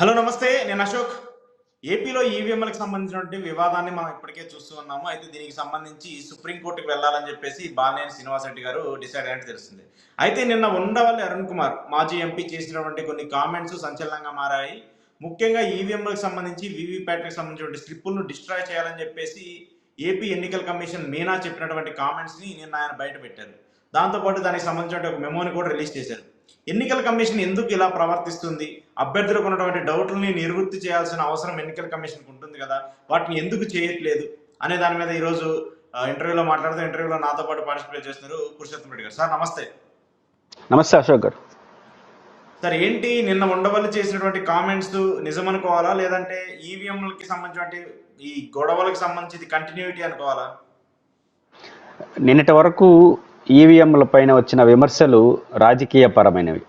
Hello నమస్తే. నేను అశోక్. ఏపీలో ఈవీఎంలకు సంబంధించినటువంటి వివాదాన్ని మనం ఇప్పటికే చూస్తూ ఉన్నాము. అయితే దీనికి సంబంధించి సుప్రీంకోర్టుకు వెళ్ళాలని చెప్పేసి బాలినేని శ్రీనివాసరెడ్డి గారు డిసైడ్ అయినట్టు తెలుస్తుంది. అయితే నిన్న ఉండవల్లి అరుణ్ కుమార్ మాజీ ఎంపీ చేసినటువంటి కొన్ని కామెంట్స్ సంచలనంగా మారాయి. ముఖ్యంగా ఈవీఎంలకు సంబంధించి వీవీప్యాట్కి సంబంధించిన స్లిప్పులను డిస్ట్రాయ్ చేయాలని చెప్పేసి ఏపీ ఎన్నికల కమిషన్ మీనా చెప్పినటువంటి కామెంట్స్ని నిన్న ఆయన బయట పెట్టారు. దాంతోపాటు దానికి సంబంధించిన ఒక మెమోని కూడా రిలీజ్ చేశారు. ఎన్నికల కమిషన్ ఎందుకు ఇలా ప్రవర్తిస్తుంది? అభ్యర్థులకు ఉన్నటువంటి డౌట్లని నివృత్తి చేయాల్సిన అవసరం ఎన్నికల కమిషన్కి ఉంటుంది కదా వాటిని ఎందుకు చేయట్లేదు అనే దాని మీద ఈరోజు ఇంటర్వ్యూలో మాట్లాడుతూ ఇంటర్వ్యూలో నాతో పాటు పార్టిసిపేట్ చేస్తున్నారు పురుషోత్తం రెడ్డి గారు. సార్ నమస్తే. నమస్తే అశోక్ గారు. సార్ ఏంటి నిన్న ఉండవల్లి చేసినటువంటి కామెంట్స్ నిజమనుకోవాలా లేదంటే ఈవీఎంలకి సంబంధించినటువంటి ఈ గొడవలకు సంబంధించి కంటిన్యూటీ అనుకోవాలా? నిన్నటి వరకు ఈవీఎంల పైన వచ్చిన విమర్శలు రాజకీయ పరమైనవి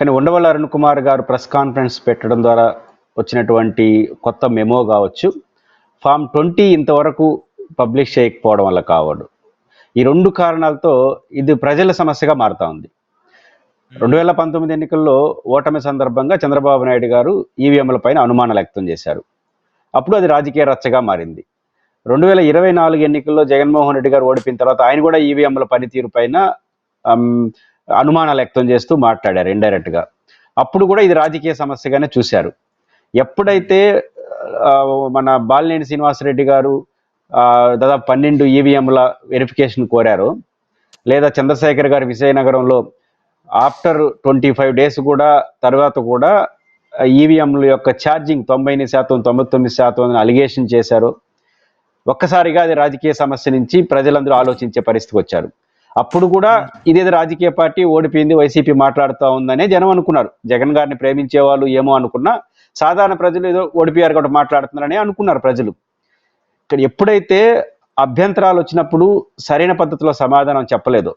కానీ ఉండవల్లి అరుణ్ కుమార్ గారు ప్రెస్ కాన్ఫరెన్స్ పెట్టడం ద్వారా వచ్చినటువంటి కొత్త మెమో కావచ్చు. ఫామ్ ట్వంటీ ఇంతవరకు పబ్లిష్ చేయకపోవడం వల్ల కావడు. ఈ రెండు కారణాలతో ఇది ప్రజల సమస్యగా మారుతా ఉంది. రెండు వేల పంతొమ్మిది ఎన్నికల్లో ఓటమి సందర్భంగా చంద్రబాబు నాయుడు గారు ఈవీఎంల పైన అనుమానాలు వ్యక్తం చేశారు. అప్పుడు అది రాజకీయ రచ్చగా మారింది. రెండు వేల ఇరవై నాలుగు ఎన్నికల్లో జగన్మోహన్ రెడ్డి గారు ఓడిపోయిన తర్వాత ఆయన కూడా ఈవీఎంల పనితీరు పైన అనుమానాలు వ్యక్తం చేస్తూ మాట్లాడారు ఇండైరెక్ట్గా అప్పుడు కూడా ఇది రాజకీయ సమస్యగానే చూశారు. ఎప్పుడైతే మన బాలినేని శ్రీనివాసరెడ్డి గారు దాదాపు పన్నెండు ఈవీఎంల వెరిఫికేషన్ కోరారు లేదా చంద్రశేఖర్ గారు విజయనగరంలో ఆఫ్టర్ ట్వంటీ ఫైవ్ డేస్ కూడా తర్వాత కూడా ఈవీఎంల యొక్క ఛార్జింగ్ తొంభై ఎనిమిది శాతం తొంభై తొమ్మిది శాతం అని అలిగేషన్ చేశారు. ఒక్కసారిగా అది రాజకీయ సమస్య నుంచి ప్రజలందరూ ఆలోచించే పరిస్థితికి వచ్చారు. అప్పుడు కూడా ఇదేదో రాజకీయ పార్టీ ఓడిపోయింది వైసీపీ మాట్లాడుతూ ఉందనే జనం అనుకున్నారు. జగన్ గారిని ప్రేమించే వాళ్ళు ఏమో అనుకున్నా సాధారణ ప్రజలు ఏదో ఓడిపోయారు కాబట్టి మాట్లాడుతున్నారని అనుకున్నారు ప్రజలు. ఇక్కడ ఎప్పుడైతే అభ్యంతరాలు వచ్చినప్పుడు సరైన పద్ధతిలో సమాధానం చెప్పలేదు.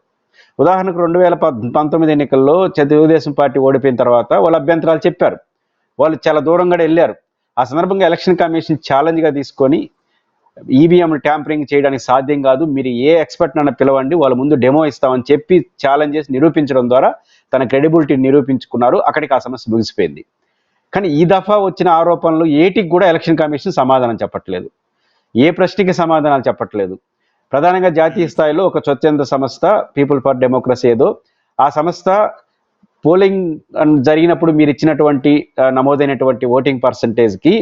ఉదాహరణకు రెండు వేల పంతొమ్మిది ఎన్నికల్లో తెలుగుదేశం పార్టీ ఓడిపోయిన తర్వాత వాళ్ళు అభ్యంతరాలు చెప్పారు. వాళ్ళు చాలా దూరంగా వెళ్ళారు. ఆ సందర్భంగా ఎలక్షన్ కమిషన్ ఛాలెంజ్గా తీసుకొని ఈవీఎం ట్యాంపరింగ్ చేయడానికి సాధ్యం కాదు. మీరు ఏ ఎక్స్పర్ట్ నన్ను పిలవండి వాళ్ళ ముందు డెమో ఇస్తామని చెప్పి ఛాలెంజ్ చేసి నిరూపించడం ద్వారా తన క్రెడిబిలిటీ నిరూపించుకున్నారు. అక్కడికి ఆ సమస్య ముగిసిపోయింది. కానీ ఈ దఫా వచ్చిన ఆరోపణలు ఏటికి కూడా ఎలక్షన్ కమిషన్ సమాధానం చెప్పట్లేదు. ఏ ప్రశ్నకి సమాధానాలు చెప్పట్లేదు. ప్రధానంగా జాతీయ స్థాయిలో ఒక స్వచ్ఛంద సంస్థ పీపుల్ ఫర్ డెమోక్రసీ ఏదో. ఆ సంస్థ పోలింగ్ జరిగినప్పుడు మీరు ఇచ్చినటువంటి నమోదైనటువంటి ఓటింగ్ పర్సంటేజ్కి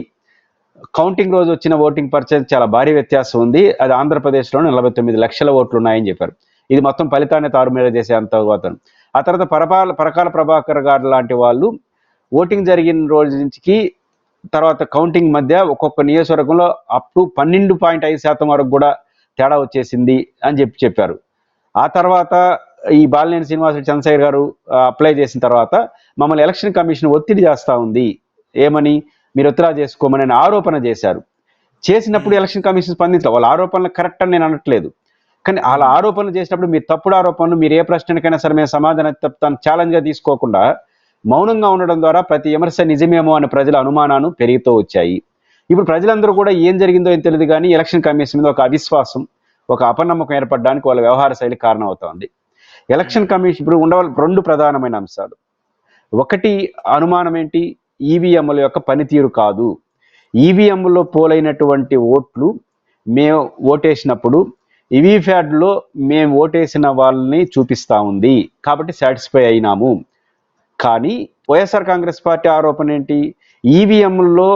కౌంటింగ్ రోజు వచ్చిన ఓటింగ్ పర్సెంట్ చాలా భారీ వ్యత్యాసం ఉంది. అది ఆంధ్రప్రదేశ్లో నలభై తొమ్మిది లక్షల ఓట్లు ఉన్నాయని చెప్పారు. ఇది మొత్తం ఫలితాన్ని తారుమేర చేసే అంత అతను ఆ తర్వాత పరపాల పరకాల ప్రభాకర్ గారు లాంటి వాళ్ళు ఓటింగ్ జరిగిన రోజు నుంచి తర్వాత కౌంటింగ్ మధ్య ఒక్కొక్క నియోజకవర్గంలో అప్ టు పన్నెండు పాయింట్ ఐదు శాతం వరకు కూడా తేడా వచ్చేసింది అని చెప్పి చెప్పారు. ఆ తర్వాత ఈ బాలినేని శ్రీనివాస చంద్రశేఖర్ గారు అప్లై చేసిన తర్వాత మమ్మల్ని ఎలక్షన్ కమిషన్ ఒత్తిడి చేస్తూ ఉంది. ఏమని? మీరు ఉత్తరా చేసుకోమని ఆయన ఆరోపణ చేశారు. చేసినప్పుడు ఎలక్షన్ కమిషన్ స్పందించలేదు వాళ్ళ ఆరోపణలు కరెక్ట్ అని నేను అనట్లేదు. కానీ వాళ్ళ ఆరోపణలు చేసినప్పుడు మీ తప్పుడు ఆరోపణలు మీరు ఏ ప్రశ్నకైనా సరే మేము సమాధానం చెప్తాను ఛాలెంజ్గా తీసుకోకుండా మౌనంగా ఉండడం ద్వారా ప్రతి విమర్శ నిజమేమో అని ప్రజల అనుమానాలు పెరుగుతూ వచ్చాయి. ఇప్పుడు ప్రజలందరూ కూడా ఏం జరిగిందో ఏం తెలియదు కానీ ఎలక్షన్ కమిషన్ మీద ఒక అవిశ్వాసం ఒక అపనమ్మకం ఏర్పడడానికి వాళ్ళ వ్యవహార శైలి కారణమవుతోంది. ఎలక్షన్ కమిషన్ ఇప్పుడు ఉండవల రెండు ప్రధానమైన అంశాలు. ఒకటి అనుమానం ఏంటి? ఈవీఎంల యొక్క పనితీరు కాదు. ఈవీఎంలో పోలైనటువంటి ఓట్లు మేము ఓటేసినప్పుడు ఈవీఫ్యాడ్లో మేము ఓటేసిన వాళ్ళని చూపిస్తూ ఉంది. కాబట్టి సాటిస్ఫై అయినాము. కానీ వైఎస్ఆర్ కాంగ్రెస్ పార్టీ ఆరోపణ ఏంటి? ఈవీఎంలో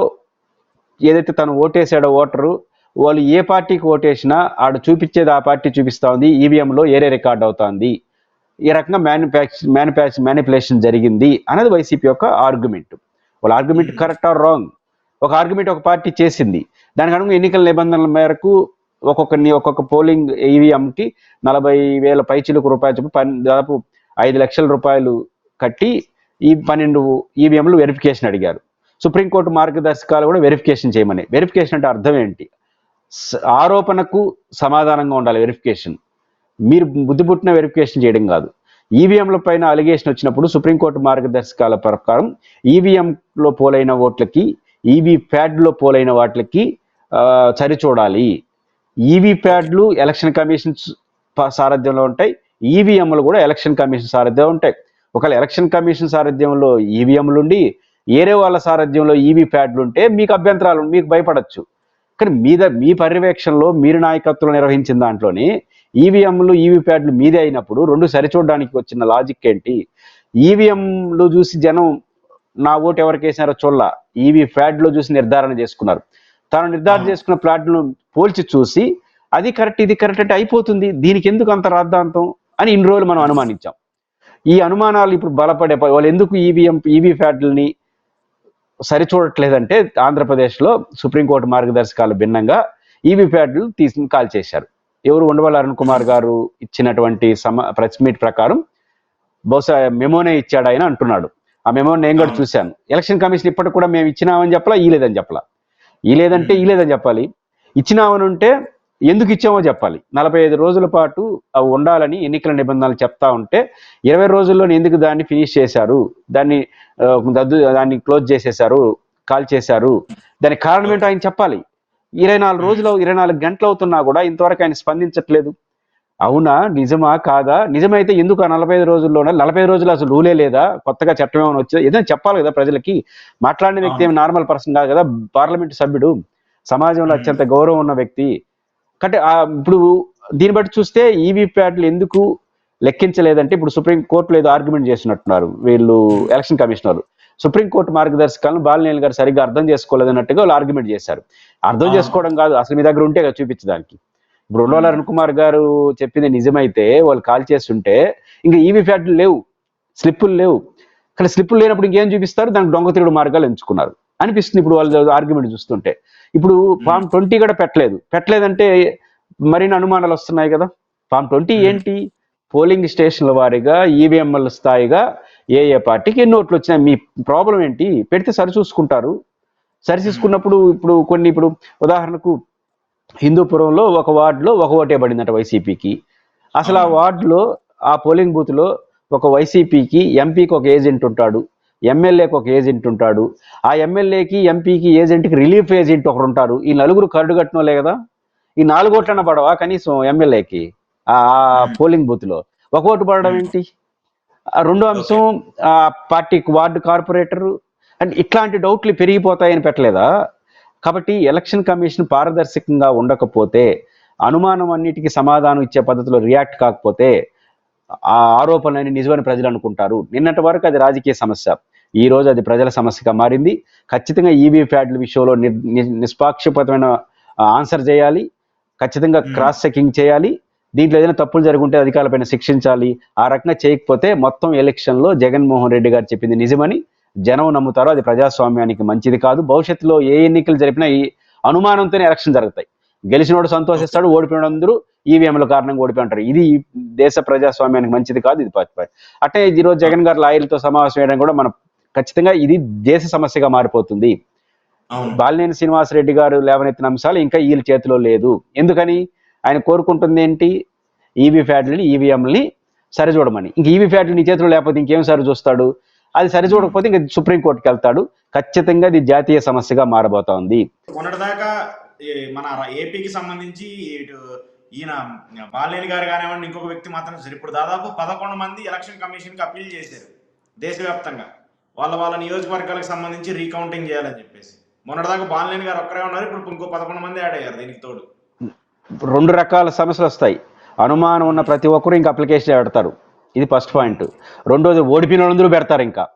ఏదైతే తను ఓటేసాడో ఓటరు వాళ్ళు ఏ పార్టీకి ఓటేసినా ఆడ చూపించేది ఆ పార్టీ చూపిస్తూ ఉంది. ఈవీఎంలో ఏరే రికార్డ్ అవుతుంది. ఈ రకంగా మ్యానుఫ్యాక్చర్ మ్యానుఫ్యాక్చర్ మ్యానిపులేషన్ జరిగింది అనేది వైసీపీ యొక్క ఆర్గ్యుమెంట్. వాళ్ళ ఆర్గ్యుమెంట్ కరెక్ట్ ఆర్ రాంగ్ ఒక ఆర్గ్యుమెంట్ ఒక పార్టీ చేసింది. దానికి అనుగుణ ఎన్నికల నిబంధనల మేరకు ఒక్కొక్క ని- ఒక్కొక్క పోలింగ్ ఈవీఎంకి నలభై వేల పైచిలకు రూపాయలు చెప్పి పన్ దాదాపు ఐదు లక్షల రూపాయలు కట్టి ఈ పన్నెండు ఈవీఎంలు వెరిఫికేషన్ అడిగారు. సుప్రీంకోర్టు మార్గదర్శకాలు కూడా వెరిఫికేషన్ చేయమని. వెరిఫికేషన్ అంటే అర్థం ఏంటి? ఆరోపణకు సమాధానంగా ఉండాలి వెరిఫికేషన్ మీరు బుద్ధి పుట్టిన వెరిఫికేషన్ చేయడం కాదు. ఈవీఎంల పైన అలిగేషన్ వచ్చినప్పుడు సుప్రీంకోర్టు మార్గదర్శకాల ప్రకారం ఈవీఎంలో పోలైన ఓట్లకి ఈవీ ప్యాడ్లో పోలైన వాటికి సరిచూడాలి. ఈవీ ప్యాడ్లు ఎలక్షన్ కమిషన్ సారథ్యంలో ఉంటాయి. ఈవీఎంలు కూడా ఎలక్షన్ కమిషన్ సారథ్యంలో ఉంటాయి. ఒకవేళ ఎలక్షన్ కమిషన్ సారథ్యంలో ఈవీఎంలు ఉండి ఏరే వాళ్ళ సారథ్యంలో ఈవీ ప్యాడ్లు ఉంటే మీకు అభ్యంతరాలు మీకు భయపడచ్చు. కానీ మీద మీ పర్యవేక్షణలో మీరు నాయకత్వం నిర్వహించిన దాంట్లోనే ఈవీఎంలు ఈవీ ప్యాడ్లు మీదే అయినప్పుడు రెండు సరిచూడడానికి వచ్చిన లాజిక్ ఏంటి? ఈవీఎంలు చూసి జనం నా ఓటు ఎవరికి వేసినారో చూడాల. ఈవీ ప్యాడ్లో చూసి నిర్ధారణ చేసుకున్నారు. తాను నిర్ధారణ. చేసుకున్న ప్లాట్లను పోల్చి చూసి అది కరెక్ట్ ఇది కరెక్ట్ అంటే అయిపోతుంది. దీనికి ఎందుకు అంత రాద్ధాంతం అని ఇన్ని రోజులు మనం అనుమానించాం. ఈ అనుమానాలు ఇప్పుడు బలపడే వాళ్ళు ఎందుకు ఈవీఎం ఈవీ ప్యాడ్లని సరిచూడట్లేదంటే ఆంధ్రప్రదేశ్లో సుప్రీంకోర్టు మార్గదర్శకాలు భిన్నంగా ఈవీ ప్యాడ్లు తీసి కాల్ చేశారు ఎవరు ఉండవల్లి అరుణ్ కుమార్ గారు ఇచ్చినటువంటి సమ ప్రెస్ మీట్ ప్రకారం బహుశా మెమోనే ఇచ్చాడు ఆయన అంటున్నాడు. ఆ మెమో నేను కూడా. చూశాను. ఎలక్షన్ కమిషన్ ఇప్పటికి కూడా మేము ఇచ్చినామని చెప్పలా ఈ లేదని చెప్పలా? ఈ లేదంటే ఈ లేదని చెప్పాలి. ఇచ్చినామని ఉంటే ఎందుకు ఇచ్చామో చెప్పాలి. నలభై ఐదు రోజుల పాటు అవి ఉండాలని ఎన్నికల నిబంధనలు చెప్తా ఉంటే ఇరవై రోజుల్లో ఎందుకు దాన్ని ఫినిష్ చేశారు? దాన్ని దద్దు దాన్ని క్లోజ్ చేసేశారు కాల్ చేశారు దానికి కారణం ఏంటో ఆయన చెప్పాలి. ఇరవై నాలుగు రోజులు ఇరవై నాలుగు గంటలు అవుతున్నా కూడా ఇంతవరకు ఆయన స్పందించట్లేదు. అవునా? నిజమా? కాదా? నిజమైతే ఎందుకు ఆ నలభై ఐదు రోజుల్లోనే నలభై ఐదు రోజులు అసలు రూలే లేదా? కొత్తగా చట్టం ఏమైనా వచ్చిందా? ఏదైనా చెప్పాలి కదా ప్రజలకి. మాట్లాడిన వ్యక్తి ఏమి నార్మల్ పర్సన్ కాదు కదా? పార్లమెంట్ సభ్యుడు. సమాజంలో. అత్యంత గౌరవం ఉన్న వ్యక్తి కాబట్టి ఇప్పుడు దీన్ని బట్టి చూస్తే ఈవీ ప్యాడ్లు ఎందుకు లెక్కించలేదంటే ఇప్పుడు సుప్రీం కోర్టులో ఏదో ఆర్గ్యుమెంట్ చేసినట్టున్నారు వీళ్ళు ఎలక్షన్ కమిషనర్ సుప్రీం కోర్టు మార్గదర్శకాలను బాలినేని గారు సరిగ్గా అర్థం చేసుకోలేదన్నట్టుగా వాళ్ళు ఆర్గ్యుమెంట్ చేశారు. అర్థం. చేసుకోవడం కాదు అసలు మీ దగ్గర ఉంటే కదా చూపించడానికి ఇప్పుడు ఉండవల్లి అరుణ్ కుమార్ గారు చెప్పింది నిజమైతే వాళ్ళు కాల్ చేస్తుంటే ఇంకా ఈవీ ప్యాడ్లు లేవు స్లిప్పులు లేవు. కానీ స్లిప్పులు లేనప్పుడు ఇంకేం చూపిస్తారు? దానికి దొంగ తిరుడు మార్గాలు ఎంచుకున్నారు. అనిపిస్తుంది ఇప్పుడు వాళ్ళు ఆర్గ్యుమెంట్ చూస్తుంటే. ఇప్పుడు ఫామ్ ట్వంటీ కూడా పెట్టలేదు. పెట్టలేదంటే మరిన్ని అనుమానాలు వస్తున్నాయి కదా. Form twenty. ఏంటి? పోలింగ్ స్టేషన్ల వారీగా ఈవీఎంఎల్ స్థాయిగా ఏ ఏ పార్టీకి ఎన్ని ఓట్లు వచ్చినాయి మీ ప్రాబ్లం ఏంటి? పెడితే సరి చూసుకుంటారు. సరి చూసుకున్నప్పుడు ఇప్పుడు కొన్ని ఇప్పుడు ఉదాహరణకు హిందూపురంలో ఒక వార్డులో ఒక ఓటే పడిందట వైసీపీకి. అసలు ఆ. వార్డులో ఆ పోలింగ్ బూత్లో ఒక వైసీపీకి ఎంపీకి ఒక ఏజెంట్ ఉంటాడు. ఎమ్మెల్యేకి ఒక ఏజెంట్ ఉంటాడు. ఆ ఎమ్మెల్యేకి ఎంపీకి ఏజెంట్కి రిలీఫ్ ఏజెంట్ ఒకరు ఉంటారు ఈ నలుగురు కరడు కట్టినోలే కదా. ఈ నాలుగు ఓట్లన్న పడవా కనీసం ఎమ్మెల్యేకి? ఆ పోలింగ్ బూత్లో ఒక ఓటు పడడం ఏంటి? ఆ రెండో అంశం ఆ పార్టీ వార్డు కార్పొరేటర్ అండ్ ఇట్లాంటి డౌట్లు పెరిగిపోతాయని పెట్టలేదా? కాబట్టి ఎలక్షన్ కమిషన్ పారదర్శకంగా ఉండకపోతే అనుమానం అన్నిటికీ సమాధానం ఇచ్చే పద్ధతిలో రియాక్ట్ కాకపోతే ఆ ఆరోపణలని నిజమని ప్రజలు అనుకుంటారు. నిన్నటి వరకు అది రాజకీయ సమస్య. ఈ రోజు అది ప్రజల సమస్యగా మారింది. ఖచ్చితంగా ఈవీ ప్యాడ్ల విషయంలో నిష్పాక్షపాతమైన ఆన్సర్ చేయాలి. ఖచ్చితంగా. క్రాస్ చెకింగ్ చేయాలి. దీంట్లో ఏదైనా తప్పులు జరుగుంటే అధికారులపైన శిక్షించాలి. ఆ రకంగా చేయకపోతే మొత్తం ఎలక్షన్లో జగన్మోహన్ రెడ్డి గారు చెప్పింది నిజమని జనం నమ్ముతారు. అది ప్రజాస్వామ్యానికి మంచిది కాదు. భవిష్యత్తులో ఏ ఎన్నికలు జరిపినా ఈ అనుమానంతోనే ఎలక్షన్ జరుగుతాయి. గెలిచినోడు సంతోషిస్తాడు ఓడిపోయిన అందరూ ఈవీఎంల కారణంగా ఓడిపోయి ఉంటారు ఇది దేశ ప్రజాస్వామ్యానికి మంచిది కాదు ఇది అట్టే ఈరోజు జగన్ గారు లాయర్లతో సమావేశం చేయడం కూడా మనం ఖచ్చితంగా ఇది దేశ సమస్యగా మారిపోతుంది. బాలినేని శ్రీనివాసరెడ్డి గారు లేవనెత్తిన అంశాలు ఇంకా వీళ్ళ చేతిలో లేదు. ఎందుకని? ఆయన కోరుకుంటుంది ఏంటి? ఈవీ ప్యాడ్లని ఈవీఎంలని సరిచూడమని. ఇంక ఈవీ ప్యాడ్లు నీ చేతిలో లేకపోతే ఇంకేం సరి చూస్తాడు? అది సరి చూడకపోతే ఇంకా సుప్రీంకోర్టుకి వెళ్తాడు. ఖచ్చితంగా ఇది జాతీయ సమస్యగా మారబోతోంది. మొన్నటిదాకా మన ఏపీకి సంబంధించి ఇటు ఈయన బాలేని గారు కానివ్వండి ఇంకొక వ్యక్తి మాత్రం సరే. ఇప్పుడు దాదాపు పదకొండు మంది ఎలక్షన్ కమిషన్కి అప్పీల్ చేశారు దేశవ్యాప్తంగా. వాళ్ళ వాళ్ళ నియోజకవర్గాలకు సంబంధించి రీకౌంటింగ్ చేయాలని చెప్పేసి. మొన్నటిదాకా బాలేని గారు ఒక్కరే ఉన్నారు ఇప్పుడు ఇంకో పదకొండు మంది యాడ్ అయ్యారు దీనికి తోడు. రెండు రకాల సమస్యలు వస్తాయి. అనుమానం ఉన్న ప్రతి ఒక్కరు ఇంకా అప్లికేషన్ పెడతారు. ఇది ఫస్ట్ పాయింట్ రెండోది ఓడిపోయిన వాళ్ళందరూ పెడతారు ఇంకా.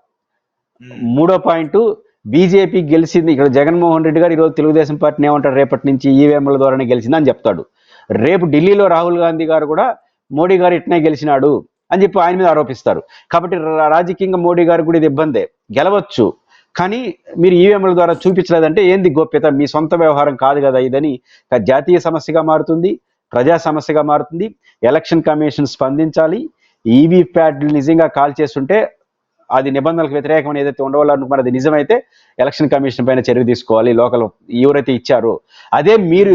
మూడో పాయింట్ బీజేపీ గెలిచింది. ఇక్కడ జగన్మోహన్ రెడ్డి గారు ఈరోజు తెలుగుదేశం పార్టీని ఏమంటారు? రేపటి నుంచి ఈవీఎంల ద్వారానే గెలిచింది అని చెప్తాడు. రేపు ఢిల్లీలో రాహుల్ గాంధీ గారు కూడా మోడీ గారు ఇట్నే గెలిచినాడు అని చెప్పి ఆయన మీద ఆరోపిస్తారు. కాబట్టి రాజకీయంగా మోడీ గారు కూడా ఇది ఇబ్బందే. గెలవచ్చు. కానీ మీరు ఈవీఎంల ద్వారా చూపించలేదంటే ఏంది గోప్యత? మీ సొంత వ్యవహారం కాదు కదా ఇదని జాతీయ సమస్యగా మారుతుంది ప్రజా సమస్యగా మారుతుంది. ఎలక్షన్ కమిషన్ స్పందించాలి. ఈవీ ప్యాడ్లు నిజంగా కాల్ చేస్తుంటే అది నిబంధనలకు వ్యతిరేకం ఏదైతే ఉండవాలనుకున్నారు అది నిజమైతే ఎలక్షన్ కమిషన్ పైన చర్య తీసుకోవాలి లోకల్ ఎవరైతే ఇచ్చారో. అదే మీరు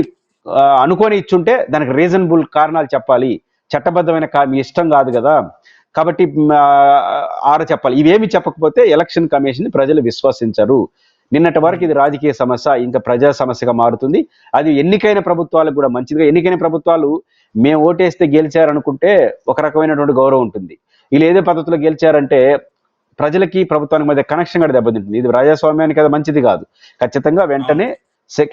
అనుకొని ఇచ్చుంటే దానికి రీజనబుల్ కారణాలు చెప్పాలి. చట్టబద్ధమైన కా మీ ఇష్టం కాదు కదా. కాబట్టి ఆడ చెప్పాలి. ఇవేమి చెప్పకపోతే ఎలక్షన్ కమిషన్ ప్రజలు విశ్వసించరు. నిన్నటి వరకు ఇది రాజకీయ సమస్య ఇంకా ప్రజా సమస్యగా మారుతుంది. అది ఎన్నికైన ప్రభుత్వాలకు కూడా మంచిదిగా ఎన్నికైన ప్రభుత్వాలు మేము ఓటేస్తే గెలిచారనుకుంటే ఒక రకమైనటువంటి గౌరవం ఉంటుంది. వీళ్ళు ఏదో పద్ధతిలో గెలిచారంటే ప్రజలకి ప్రభుత్వానికి మధ్య కనెక్షన్ కూడా దెబ్బతింటుంది. ఇది ప్రజాస్వామ్యానికి అది మంచిది కాదు. ఖచ్చితంగా వెంటనే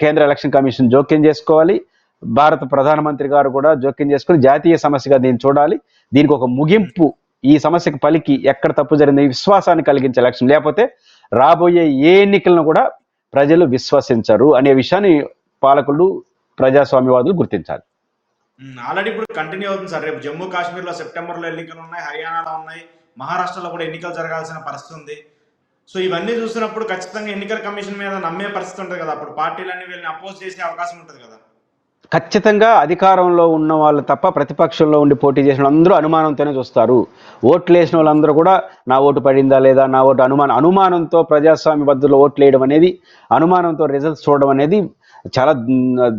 కేంద్ర ఎలక్షన్ కమిషన్ జోక్యం చేసుకోవాలి. భారత ప్రధానమంత్రి గారు కూడా జోక్యం చేసుకుని జాతీయ సమస్యగా దీన్ని చూడాలి. దీనికి ఒక ముగింపు ఈ సమస్యకు పలికి ఎక్కడ తప్పు జరిగింది విశ్వాసాన్ని కలిగించే లక్ష్యం. లేకపోతే రాబోయే ఏ ఎన్నికలను కూడా ప్రజలు విశ్వసించరు అనే విషయాన్ని పాలకులు ప్రజాస్వామ్యవాదులు గుర్తించాలి. ఆల్రెడీ ఇప్పుడు కంటిన్యూ అవుతుంది సార్. రేపు జమ్మూ కాశ్మీర్లో సెప్టెంబర్లో ఎన్నికలు ఉన్నాయి హర్యానాలో ఉన్నాయి మహారాష్ట్రలో కూడా ఎన్నికలు జరగాల్సిన పరిస్థితి ఉంది. సో ఇవన్నీ చూసినప్పుడు ఖచ్చితంగా ఎన్నికల కమిషన్ మీద నమ్మే పరిస్థితి ఉంటుంది కదా. అప్పుడు పార్టీలన్నీ వీళ్ళని అపోజ్ చేసే అవకాశం ఉంటుంది కదా. ఖచ్చితంగా అధికారంలో ఉన్న వాళ్ళు తప్ప ప్రతిపక్షంలో ఉండి పోటీ చేసిన అందరూ అనుమానంతోనే చూస్తారు. ఓట్లు వేసిన వాళ్ళందరూ కూడా నా ఓటు పడిందా లేదా నా ఓటు అనుమానం అనుమానంతో ప్రజాస్వామ్య పద్ధతిలో ఓట్లు వేయడం అనేది అనుమానంతో రిజల్ట్స్ చూడడం అనేది చాలా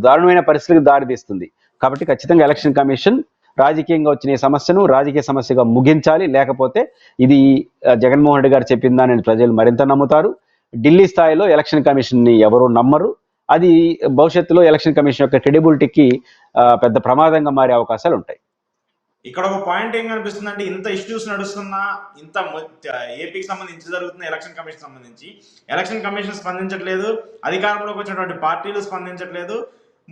దారుణమైన పరిస్థితికి దారితీస్తుంది కాబట్టి ఖచ్చితంగా ఎలక్షన్ కమిషన్ రాజకీయంగా వచ్చిన ఈ సమస్యను రాజకీయ సమస్యగా ముగించాలి. లేకపోతే ఇది జగన్మోహన్ రెడ్డి గారు చెప్పిందా నేను ప్రజలు మరింత నమ్ముతారు. ఢిల్లీ స్థాయిలో ఎలక్షన్ కమిషన్ని ఎవరు నమ్మరు. అది భవిష్యత్తులో ఎలక్షన్ కమిషన్ యొక్క క్రెడిబిలిటీకి పెద్ద ప్రమాదంగా మారే అవకాశాలు ఉంటాయి. ఇక్కడ ఒక పాయింట్ ఏం కనిపిస్తుంది అంటే ఇంత ఇష్యూస్ నడుస్తున్నా ఇంత ఏపీకి సంబంధించి జరుగుతున్న ఎలక్షన్ కమిషన్ సంబంధించి ఎలక్షన్ కమిషన్ స్పందించట్లేదు అధికారంలోకి వచ్చినటువంటి పార్టీలు స్పందించట్లేదు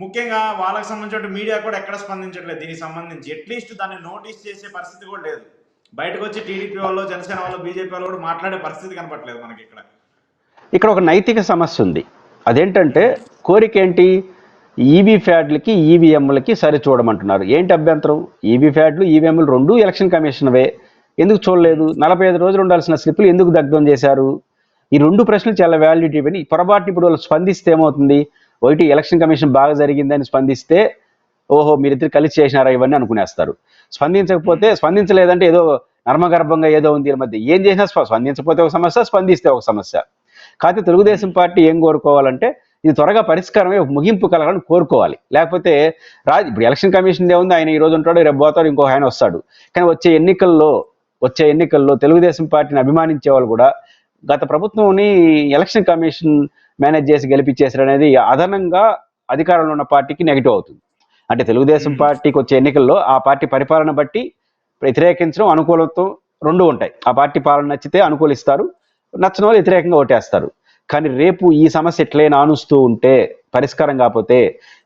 ముఖ్యంగా వాళ్ళకి సంబంధించిన మీడియా కూడా ఎక్కడ స్పందించట్లేదు దీనికి సంబంధించి. అట్లీస్ట్ దాన్ని నోటీస్ చేసే పరిస్థితి కూడా లేదు. బయటకు వచ్చి టీడీపీ వాళ్ళు జనసేన వాళ్ళు బీజేపీ వాళ్ళు కూడా మాట్లాడే పరిస్థితి కనపట్లేదు మనకి ఇక్కడ. ఇక్కడ ఒక నైతిక సమస్య ఉంది. అదేంటంటే కోరిక ఏంటి ఈవీ ఫ్యాడ్లకి ఈవీఎంలకి సరి చూడమంటున్నారు. ఏంటి అభ్యంతరం? ఈవీ ఫ్యాడ్లు ఈవీఎంలు రెండు ఎలక్షన్ కమిషన్వే. ఎందుకు చూడలేదు? నలభై ఐదు రోజులు ఉండాల్సిన స్లిప్లు ఎందుకు దగ్ధం చేశారు? ఈ రెండు ప్రశ్నలు చాలా వ్యాలిడిటీ ఇవన్నీ పొరపాటు ఇప్పుడు వాళ్ళు స్పందిస్తే ఏమవుతుంది? ఒకటి ఎలక్షన్ కమిషన్ బాగా జరిగిందని స్పందిస్తే ఓహో మీరిద్దరు కలిసి చేసినారా ఇవన్నీ అనుకునేస్తారు. స్పందించకపోతే స్పందించలేదంటే ఏదో నర్మగర్భంగా ఏదో ఉంది మధ్య. ఏం చేసినా స్ప- స్పందించకపోతే ఒక సమస్య స్పందిస్తే ఒక సమస్య. కాకపోతే తెలుగుదేశం పార్టీ ఏం కోరుకోవాలంటే ఇది త్వరగా పరిష్కారమే ఒక ముగింపు కలగాలని కోరుకోవాలి. లేకపోతే రా ఇప్పుడు ఎలక్షన్ కమిషన్ ఏముంది ఆయన ఈ రోజు ఉంటాడు రేపు పోతాడు ఇంకో ఆయన వస్తాడు. కానీ వచ్చే ఎన్నికల్లో వచ్చే ఎన్నికల్లో తెలుగుదేశం పార్టీని అభిమానించే వాళ్ళు కూడా గత ప్రభుత్వంని ఎలక్షన్ కమిషన్ మేనేజ్ చేసి గెలిపించేసారు అనేది అదనంగా అధికారంలో ఉన్న పార్టీకి నెగిటివ్ అవుతుంది. అంటే తెలుగుదేశం పార్టీకి వచ్చే ఎన్నికల్లో ఆ పార్టీ పరిపాలన బట్టి వ్యతిరేకించడం అనుకూలతో రెండు ఉంటాయి. ఆ పార్టీ పాలన నచ్చితే అనుకూలిస్తారు నచ్చిన వాళ్ళు వ్యతిరేకంగా ఓటేస్తారు. కానీ రేపు ఈ సమస్య ఎట్లయినా ఆనుస్తూ ఉంటే పరిష్కారం కాకపోతే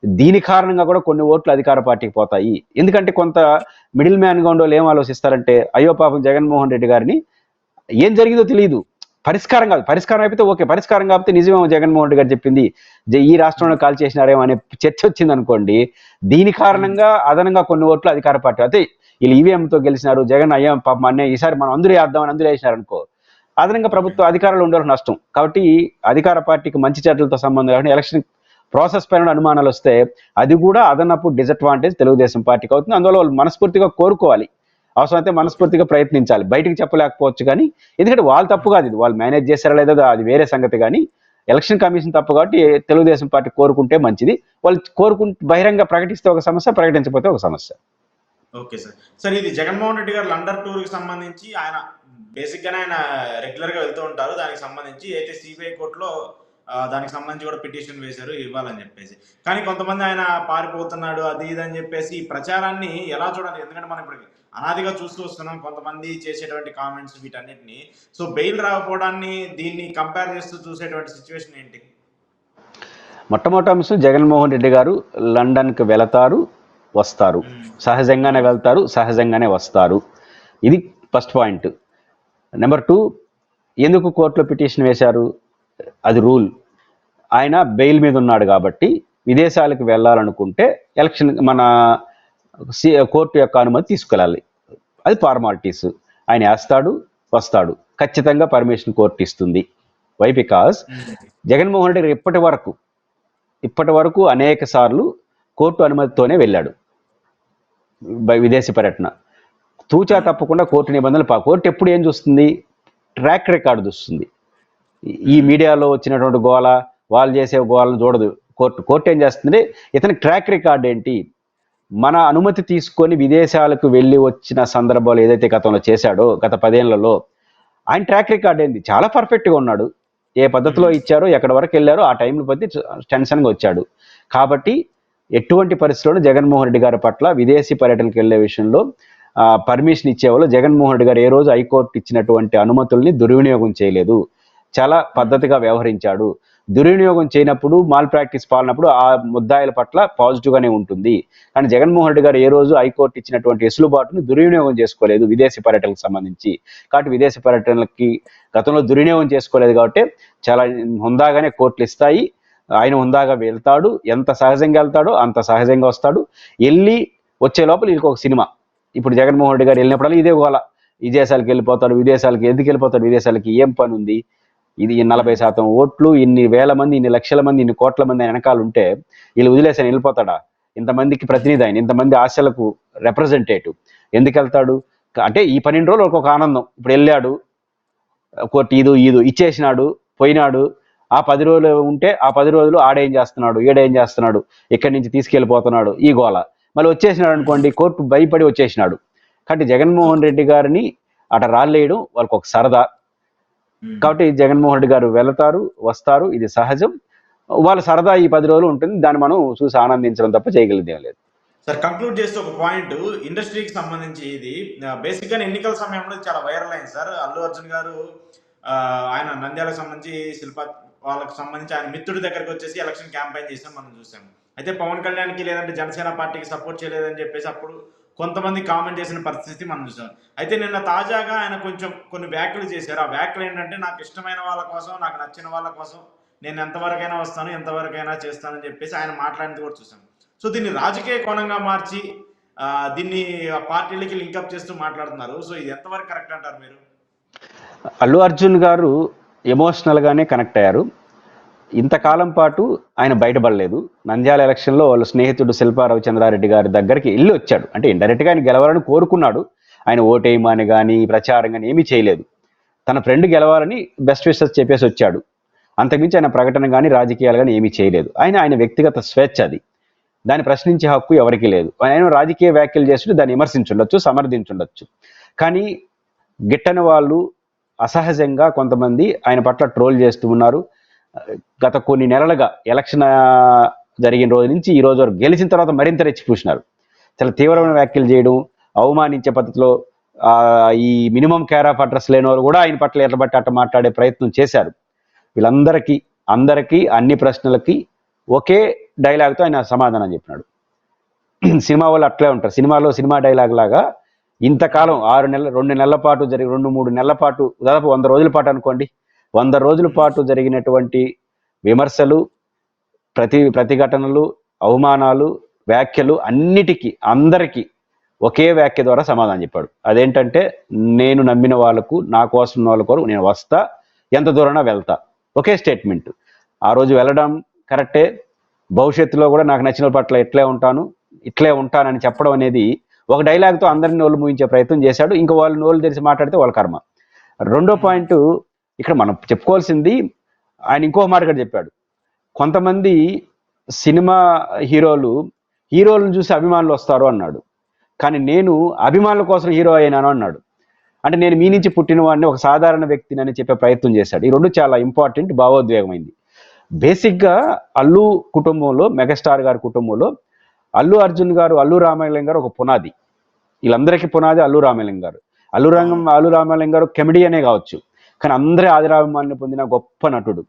దీని కారణంగా కూడా కొన్ని ఓట్లు అధికార పార్టీకి పోతాయి. ఎందుకంటే కొంత మిడిల్ మ్యాన్గా ఉండే ఏం ఆలోచిస్తారంటే అయ్యో పాపం జగన్మోహన్ రెడ్డి గారిని ఏం జరిగిందో తెలియదు. పరిష్కారం కాదు. పరిష్కారం అయిపోతే ఓకే. పరిష్కారం కాకపోతే నిజమేమో జగన్మోహన్ రెడ్డి గారు చెప్పింది జే ఈ రాష్ట్రంలో కాల్ చేసినారేమో అనే చర్చ వచ్చింది అనుకోండి దీని కారణంగా అదనంగా కొన్ని ఓట్లు అధికార పార్టీ అయితే వీళ్ళు ఈవీఎంతో గెలిచినారు జగన్ అయ్యా పాపం అన్నయ్య ఈసారి మనం అందరూ వేద్దామని అందరూ వేసినారు అనుకో అదనంగా ప్రభుత్వ అధికారంలో ఉండేవాళ్ళకి నష్టం. కాబట్టి అధికార పార్టీకి మంచి చెడ్డలతో సంబంధం లేకుండా ఎలక్షన్ ప్రాసెస్ పైన అనుమానాలు వస్తే అది కూడా అదనపు డిసడ్వాంటేజ్ తెలుగుదేశం పార్టీకి అవుతుంది. అందువల్ల వాళ్ళు మనస్ఫూర్తిగా కోరుకోవాలి. అవసరమైతే మనస్ఫూర్తిగా ప్రయత్నించాలి. బయటికి చెప్పలేకపోవచ్చు కానీ ఎందుకంటే వాళ్ళు తప్పు కాదు ఇది. వాళ్ళు మేనేజ్ చేశారా లేదా అది వేరే సంగతి కానీ ఎలక్షన్ కమిషన్ తప్పు కాబట్టి తెలుగుదేశం పార్టీ కోరుకుంటే మంచిది. వాళ్ళు కోరుకుంటే బహిరంగ ప్రకటిస్తే ఒక సమస్య ప్రకటించకపోతే ఒక సమస్య. Okay sir. సార్ ఇది జగన్మోహన్ రెడ్డి గారు లండన్ టూర్కి సంబంధించి ఆయన బేసిక్ గానే ఆయన రెగ్యులర్గా వెళ్తూ ఉంటారు. దానికి సంబంధించి అయితే సిబిఐ కోర్టులో దానికి సంబంధించి కూడా పిటిషన్ వేశారు ఇవ్వాలని చెప్పేసి. కానీ కొంతమంది ఆయన పారిపోతున్నాడు అది ఇది అని చెప్పేసి ఈ ప్రచారాన్ని ఎలా చూడాలి? ఎందుకంటే మనం ఇప్పుడు అనాదిగా చూస్తూ వస్తున్నాం కొంతమంది చేసేటువంటి కామెంట్స్ వీటన్నిటిని. సో బెయిల్ రాకపోవడాన్ని దీన్ని కంపేర్ చేస్తూ చూసేటువంటి సిచ్యువేషన్ ఏంటి? మొట్టమొదటి అంశం జగన్మోహన్ రెడ్డి గారు లండన్కి వెళతారు వస్తారు. సహజంగానే వెళ్తారు సహజంగానే వస్తారు. ఇది ఫస్ట్ పాయింట్. నెంబర్ టూ ఎందుకు కోర్టులో పిటిషన్ వేశారు? అది రూల్. ఆయన బెయిల్ మీద ఉన్నాడు కాబట్టి విదేశాలకు వెళ్ళాలనుకుంటే ఎలక్షన్ మన సి కోర్టు యొక్క అనుమతి తీసుకెళ్ళాలి. అది ఫార్మాలిటీస్ ఆయన వేస్తాడు వస్తాడు. ఖచ్చితంగా పర్మిషన్ కోర్టు ఇస్తుంది. వై బికాస్ జగన్మోహన్ రెడ్డి గారు ఇప్పటి వరకు ఇప్పటి వరకు అనేక సార్లు కోర్టు అనుమతితోనే వెళ్ళాడు. విదేశీ పర్యటన. తూచా తప్పకుండా కోర్టు నిబంధనలు పా- కోర్టు ఎప్పుడు ఏం చూస్తుంది? ట్రాక్ రికార్డు చూస్తుంది. ఈ- మీడియాలో వచ్చినటువంటి గోల వాళ్ళు చేసే గోళను చూడదు. కోర్టు కోర్టు ఏం చేస్తుంది? ఇతని ట్రాక్ రికార్డ్ ఏంటి? మన అనుమతి తీసుకొని విదేశాలకు వెళ్ళి వచ్చిన సందర్భాలు ఏదైతే గతంలో చేశాడో గత పదేళ్ళలో ఆయన ట్రాక్ రికార్డ్ ఏంది? చాలా పర్ఫెక్ట్గా ఉన్నాడు. ఏ పద్ధతిలో ఇచ్చారో ఎక్కడి వరకు వెళ్ళారో ఆ టైంలో బట్టి టెన్షన్గా వచ్చాడు. కాబట్టి ఎటువంటి పరిస్థితుల్లో జగన్మోహన్ రెడ్డి గారి పట్ల విదేశీ పర్యటనకు వెళ్ళే విషయంలో పర్మిషన్ ఇచ్చేవాళ్ళు. జగన్మోహన్ రెడ్డి గారు ఏ రోజు హైకోర్టు ఇచ్చినటువంటి అనుమతుల్ని దుర్వినియోగం చేయలేదు. చాలా పద్ధతిగా వ్యవహరించాడు. దుర్వినియోగం చేయనప్పుడు మాల్ ప్రాక్టీస్ పాలనప్పుడు ఆ ముద్దాయిల పట్ల పాజిటివ్ గానే ఉంటుంది. కానీ జగన్మోహన్ రెడ్డి గారు ఏ రోజు హైకోర్టు ఇచ్చినటువంటి వెసులుబాటును దుర్వినియోగం చేసుకోలేదు విదేశీ పర్యటనకు సంబంధించి. కాబట్టి విదేశీ పర్యటనలకి గతంలో దుర్వినియోగం చేసుకోలేదు కాబట్టి చాలా హుందాగానే కోర్టులు ఇస్తాయి. ఆయన హుందాగా వెళ్తాడు. ఎంత సహజంగా వెళ్తాడో అంత సహజంగా వస్తాడు. వెళ్ళి వచ్చే లోపల వీళ్ళకి ఒక సినిమా. ఇప్పుడు జగన్మోహన్ రెడ్డి గారు వెళ్ళినప్పుడల్లా ఇదే గోళ విదేశాలకు వెళ్ళిపోతాడు విదేశాలకి ఎందుకు వెళ్ళిపోతాడు విదేశాలకి ఏం పని ఉంది? ఇది ఈ నలభై శాతం ఓట్లు ఇన్ని వేల మంది ఇన్ని లక్షల మంది ఇన్ని కోట్ల మంది ఆయన ఉంటే వీళ్ళు వదిలేసి ఆయన వెళ్ళిపోతాడా? ఇంతమందికి ప్రతినిధి ఆయన ఇంతమంది ఆశలకు రిప్రజెంటేటివ్ ఎందుకు వెళ్తాడు? అంటే ఈ పన్నెండు రోజులు ఒక ఆనందం. ఇప్పుడు వెళ్ళాడు కోర్టు ఈదు ఈదు ఇచ్చేసినాడు పోయినాడు. ఆ పది రోజులు ఉంటే ఆ పది రోజులు ఆడేం చేస్తున్నాడు ఏం చేస్తున్నాడు ఇక్కడి నుంచి తీసుకెళ్ళిపోతున్నాడు? ఈ గోల. మళ్ళీ వచ్చేసినాడు అనుకోండి కోర్టు భయపడి వచ్చేసినాడు. కాబట్టి జగన్మోహన్ రెడ్డి గారిని అట రాళ్ళేయడం వాళ్ళకి ఒక సరదా. కాబట్టి జగన్మోహన్ రెడ్డి గారు వెళతారు వస్తారు ఇది సహజం. వాళ్ళ సరదా ఈ పది రోజులు ఉంటుంది దాన్ని మనం చూసి ఆనందించడం తప్ప చేయగలిగేది ఏం లేదు. సార్ కంక్లూడ్ చేస్తే ఒక పాయింట్ ఇండస్ట్రీకి సంబంధించి ఇది బేసిక్గా ఎన్నికల సమయంలో చాలా వైరల్ అయింది సార్. అల్లు అర్జున్ గారు ఆయన నంద్యాలకు సంబంధించి శిల్ప వాళ్ళకి సంబంధించి ఆయన మిత్రుడి దగ్గరికి వచ్చేసి ఎలక్షన్ క్యాంపెయిన్ చేసిన మనం చూసాం అయితే పవన్ కళ్యాణ్కి లేదంటే జనసేన పార్టీకి సపోర్ట్ చేయలేదని చెప్పేసి అప్పుడు కొంతమంది కామెంట్ చేసిన పరిస్థితి మనం చూసాం. అయితే నిన్న తాజాగా ఆయన కొంచెం కొన్ని వ్యాఖ్యలు చేశారు. ఆ వ్యాఖ్యలు ఏంటంటే నాకు ఇష్టమైన వాళ్ళ కోసం నాకు నచ్చిన వాళ్ళ కోసం నేను ఎంతవరకైనా వస్తాను ఎంతవరకైనా చేస్తానని చెప్పేసి ఆయన మాట్లాడింది కూడా చూసాం. సో దీన్ని రాజకీయ కోణంగా మార్చి దీన్ని పార్టీలకి లింకప్ చేస్తూ మాట్లాడుతున్నారు. సో ఇది ఎంతవరకు కరెక్ట్ అంటారు మీరు? అల్లు అర్జున్ గారు ఎమోషనల్గానే కనెక్ట్ అయ్యారు. ఇంతకాలం పాటు ఆయన బయటపడలేదు. నంద్యాల ఎలక్షన్లో వాళ్ళ స్నేహితుడు శిల్పా రవిచంద్రారెడ్డి గారి దగ్గరికి వెళ్ళి వచ్చాడు. అంటే ఇండైరెక్ట్గా ఆయన గెలవాలని కోరుకున్నాడు. ఆయన ఓటేయమని కానీ ప్రచారం కానీ ఏమీ చేయలేదు. తన ఫ్రెండ్ గెలవాలని బెస్ట్ విషెస్ చెప్పేసి వచ్చాడు. అంతకుమించి ఆయన ప్రకటన కానీ రాజకీయాలు కానీ ఏమీ చేయలేదు. ఆయన ఆయన వ్యక్తిగత స్వేచ్ఛ అది. దాన్ని ప్రశ్నించే హక్కు ఎవరికీ లేదు. ఆయన రాజకీయ వ్యాఖ్యలు చేస్తుంటే దాన్ని విమర్శించుండొచ్చు సమర్థించుండొచ్చు. కానీ గిట్టని వాళ్ళు అసహజంగా కొంతమంది ఆయన పట్ల ట్రోల్ చేస్తూ ఉన్నారు. గత కొన్ని నెలలుగా ఎలక్షన్ జరిగిన రోజు నుంచి ఈ రోజు వరకు గెలిచిన తర్వాత మరింత రెచ్చిపూసినారు. చాలా తీవ్రమైన వ్యాఖ్యలు చేయడం అవమానించే పద్ధతిలో ఈ మినిమం కేర్ ఆఫ్ అడ్రస్ లేని వాళ్ళు కూడా ఆయన పట్ల ఎట్ల బట్టి అట్ట మాట్లాడే ప్రయత్నం చేశారు. వీళ్ళందరికీ అందరికీ అన్ని ప్రశ్నలకి ఒకే డైలాగ్తో ఆయన సమాధానం చెప్పినాడు. సినిమా వాళ్ళు అట్లే ఉంటారు. సినిమాలో సినిమా డైలాగ్ లాగా ఇంతకాలం ఆరు నెలల రెండు నెలల పాటు జరిగి రెండు మూడు నెలల పాటు దాదాపు వంద రోజుల పాటు అనుకోండి వంద రోజుల పాటు జరిగినటువంటి విమర్శలు ప్రతి ప్రతిఘటనలు అవమానాలు వ్యాఖ్యలు అన్నిటికీ అందరికీ ఒకే వ్యాఖ్య ద్వారా సమాధానం చెప్పాడు. అదేంటంటే నేను నమ్మిన వాళ్ళకు నా కోసం వాళ్ళ కొరకు నేను వస్తా ఎంత దూరమైనా వెళ్తా. ఒకే స్టేట్మెంట్. ఆ రోజు వెళ్ళడం కరెక్టే. భవిష్యత్తులో కూడా నాకు నచ్చిన పట్ల ఇట్లే ఉంటాను ఇట్లే ఉంటానని చెప్పడం అనేది ఒక డైలాగ్తో అందరిని నోళ్ళు ముగించే ప్రయత్నం చేశాడు. ఇంకా వాళ్ళు నోళ్ళు తెరిచి మాట్లాడితే వాళ్ళ కర్మ. రెండో పాయింట్ ఇక్కడ మనం చెప్పుకోవాల్సింది ఆయన ఇంకో మాట కూడా చెప్పాడు. కొంతమంది సినిమా హీరోలు హీరోలను చూసి అభిమానులు వస్తారు అన్నాడు. కానీ నేను అభిమానుల కోసం హీరో అయినాను అన్నాడు. అంటే నేను మీ నుంచి పుట్టిన వాడిని ఒక సాధారణ వ్యక్తిని అని చెప్పే ప్రయత్నం చేశాడు. ఈ రెండు చాలా ఇంపార్టెంట్ భావోద్వేగమైంది. బేసిక్గా అల్లు కుటుంబంలో మెగాస్టార్ గారి కుటుంబంలో అల్లు అర్జున్ గారు అల్లు రామాయణం గారు ఒక పునాది. వీళ్ళందరికీ పునాది అల్లు రామాయణం గారు. అల్లు రంగం అల్లు రామాయణం గారు కెమెడియనే కావచ్చు. కానీ అందరి ఆదిరాభిమాన్ని పొందిన గొప్ప నటుడు.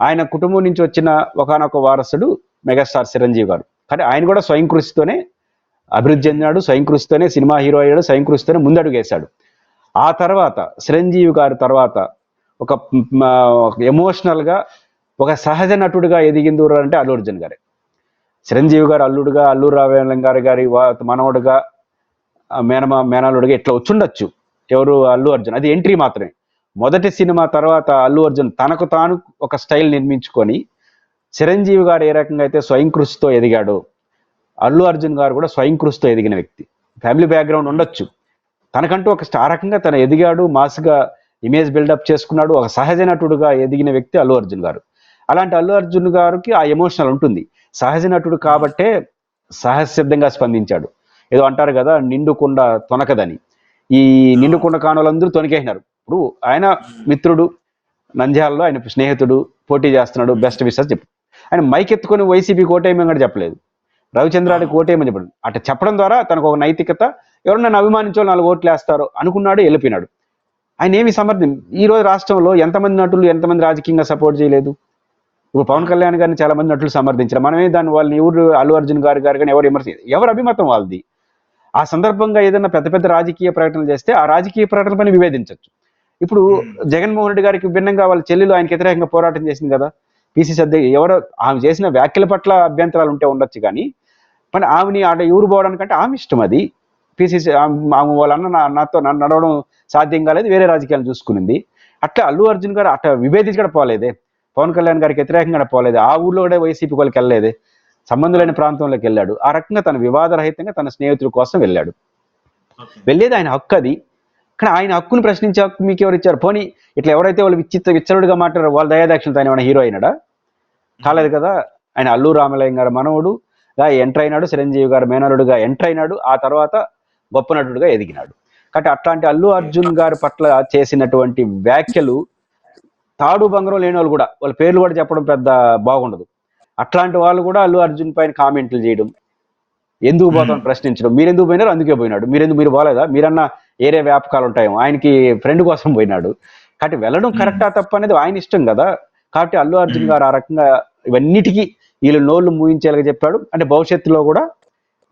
ఆయన కుటుంబం నుంచి వచ్చిన ఒకనొక వారసుడు మెగాస్టార్ చిరంజీవి గారు. కానీ ఆయన కూడా స్వయం కృషితోనే అభివృద్ధి చెందినాడు స్వయం కృషితోనే సినిమా హీరో అయ్యాడు స్వయం కృషితోనే ముందడుగేశాడు. ఆ తర్వాత చిరంజీవి గారి తర్వాత ఒక ఎమోషనల్గా ఒక సహజ నటుడిగా ఎదిగింది ఎవరు అంటే అల్లు అర్జున్ గారే. చిరంజీవి గారు అల్లుడుగా అల్లూరు రావేలం గారి గారి వా- మనవడుగా మేనమా మేనల్లుడిగా ఇట్లా వచ్చుండొచ్చు. ఎవరు? అల్లు అర్జున్. అది ఎంట్రీ మాత్రమే. మొదటి సినిమా తర్వాత అల్లు అర్జున్ తనకు తాను ఒక స్టైల్ నిర్మించుకొని చిరంజీవి గారు ఏ రకంగా అయితే స్వయం కృషితో ఎదిగాడో అల్లు అర్జున్ గారు కూడా స్వయం కృషితో ఎదిగిన వ్యక్తి. ఫ్యామిలీ బ్యాక్గ్రౌండ్ ఉండొచ్చు. తనకంటూ ఒక ఆ రకంగా తను ఎదిగాడు మాస్గా ఇమేజ్ బిల్డప్ చేసుకున్నాడు ఒక సహజ నటుడుగా ఎదిగిన వ్యక్తి అల్లు అర్జున్ గారు. అలాంటి అల్లు అర్జున్ గారికి ఆ ఎమోషనల్ ఉంటుంది. సహజ నటుడు కాబట్టే సహజసిద్ధంగా స్పందించాడు. ఏదో అంటారు కదా నిండుకుండ తొనకదని. ఈ నిండుకుండ కానులందరూ తొనికేసినారు. ఇప్పుడు ఆయన మిత్రుడు నంద్యాలలో ఆయన స్నేహితుడు పోటీ చేస్తున్నాడు బెస్ట్ విషయాలు చెప్పు ఆయన మైక్ ఎత్తుకొని వైసీపీ కోటేమని కూడా చెప్పలేదు. రవిచంద్రానికి ఓటేయమని చెప్పాడు. అట్లా చెప్పడం ద్వారా తనకు ఒక నైతికత ఎవరు నన్ను అభిమానించో నాలుగు ఓట్లు వేస్తారు అనుకున్నాడు వెళ్ళిపోయినాడు. ఆయన ఏమి సమర్థం? ఈ రోజు రాష్ట్రంలో ఎంతమంది నటులు ఎంతమంది రాజకీయంగా సపోర్ట్ చేయలేదు? ఇప్పుడు పవన్ కళ్యాణ్ గారిని చాలా మంది నటులు సమర్థించారు. మనమే దాన్ని వాళ్ళని ఎవరు అల్లు అర్జున్ గారు గారు కానీ ఎవరు విమర్శ ఎవరు అభిమతం వాళ్ళది? ఆ సందర్భంగా ఏదైనా పెద్ద పెద్ద రాజకీయ ప్రకటనలు చేస్తే ఆ రాజకీయ ప్రకటన పైన వివేదించవచ్చు ఇప్పుడు జగన్మోహన్ రెడ్డి గారికి భిన్నంగా వాళ్ళ చెల్లెలు ఆయనకి వ్యతిరేకంగా పోరాటం చేసింది కదా? పిసిసి అధ్యక్ష ఎవరో ఆమె చేసిన వ్యాఖ్యల పట్ల అభ్యంతరాలు ఉంటే ఉండొచ్చు కానీ మరి ఆమెని ఆడ ఎవరు పోవడానికంటే ఆమె ఇష్టం అది. పిసిసి ఆమె వాళ్ళ అన్న నాతో నన్ను నడవడం సాధ్యం కాలేదు వేరే రాజకీయాలు చూసుకునింది. అట్లా అల్లు అర్జున్ గారు అట్లా విభేదించి కూడా పోలేదే. పవన్ కళ్యాణ్ గారికి వ్యతిరేకంగా పోలేదు. ఆ ఊర్లో కూడా వైసీపీ వాళ్ళకి వెళ్ళలేదే. సంబంధం లేని ప్రాంతంలోకి వెళ్ళాడు. ఆ రకంగా తన వివాదరహితంగా తన స్నేహితుల కోసం వెళ్ళాడు. వెళ్ళేది ఆయన హక్కు అది. కానీ ఆయన హక్కును ప్రశ్నించే హక్కు మీకు ఎవరు ఇచ్చారు? పోనీ ఇట్లా ఎవరైతే వాళ్ళు విచిత్ర విచ్చరుడుగా మాట్లాడారో వాళ్ళ దయాదాక్షిణతో ఆయన ఏమైనా హీరో అయినాడా? కాలేదు కదా. ఆయన అల్లు రామలయం గారి మనవడు. గా ఎంటర్ అయినాడు. చిరంజీవి గారి మేనరుడుగా ఎంటర్ అయినాడు. ఆ తర్వాత గొప్ప నటుడుగా ఎదిగినాడు. కాబట్టి అట్లాంటి అల్లు అర్జున్ గారి పట్ల చేసినటువంటి వ్యాఖ్యలు తాడు బంగారం లేని వాళ్ళు కూడా వాళ్ళ పేర్లు కూడా చెప్పడం పెద్ద బాగుండదు. అట్లాంటి వాళ్ళు కూడా అల్లు అర్జున్ పైన కామెంట్లు చేయడం ఎందుకు పోతాం ప్రశ్నించడం. మీరు ఎందుకు పోయినారు? అందుకే పోయినాడు. మీరెందుకు మీరు పోలేదా? మీరన్నా ఏరే వ్యాపకాలు ఉంటాయేమో. ఆయనకి ఫ్రెండ్ కోసం పోయినాడు. కాబట్టి వెళ్ళడం కరెక్టా తప్ప అనేది ఆయన ఇష్టం కదా. కాబట్టి అల్లు అర్జున్ గారు ఆ రకంగా ఇవన్నిటికీ వీళ్ళు నోళ్ళు మూయించేలాగా చెప్పాడు. అంటే భవిష్యత్తులో కూడా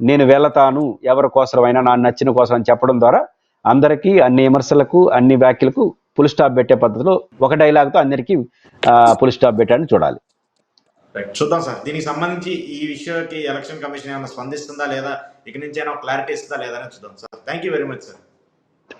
నేను వెళతాను ఎవరి కోసమైనా నా నచ్చిన కోసం అని చెప్పడం ద్వారా అందరికీ అన్ని విమర్శలకు అన్ని వ్యాఖ్యలకు పుల్ స్టాప్ పెట్టే పద్ధతిలో ఒక డైలాగ్తో అందరికీ పుల్ స్టాప్ పెట్టాలని చూడాలి. రైట్ చూద్దాం సార్. దీనికి సంబంధించి ఈ విషయానికి ఎలక్షన్ కమిషన్ ఏమైనా స్పందిస్తుందా లేదా? ఇక నుంచి ఏమైనా క్లారిటీ ఇస్తుందా లేదా చూద్దాం sir. Thank you very much sir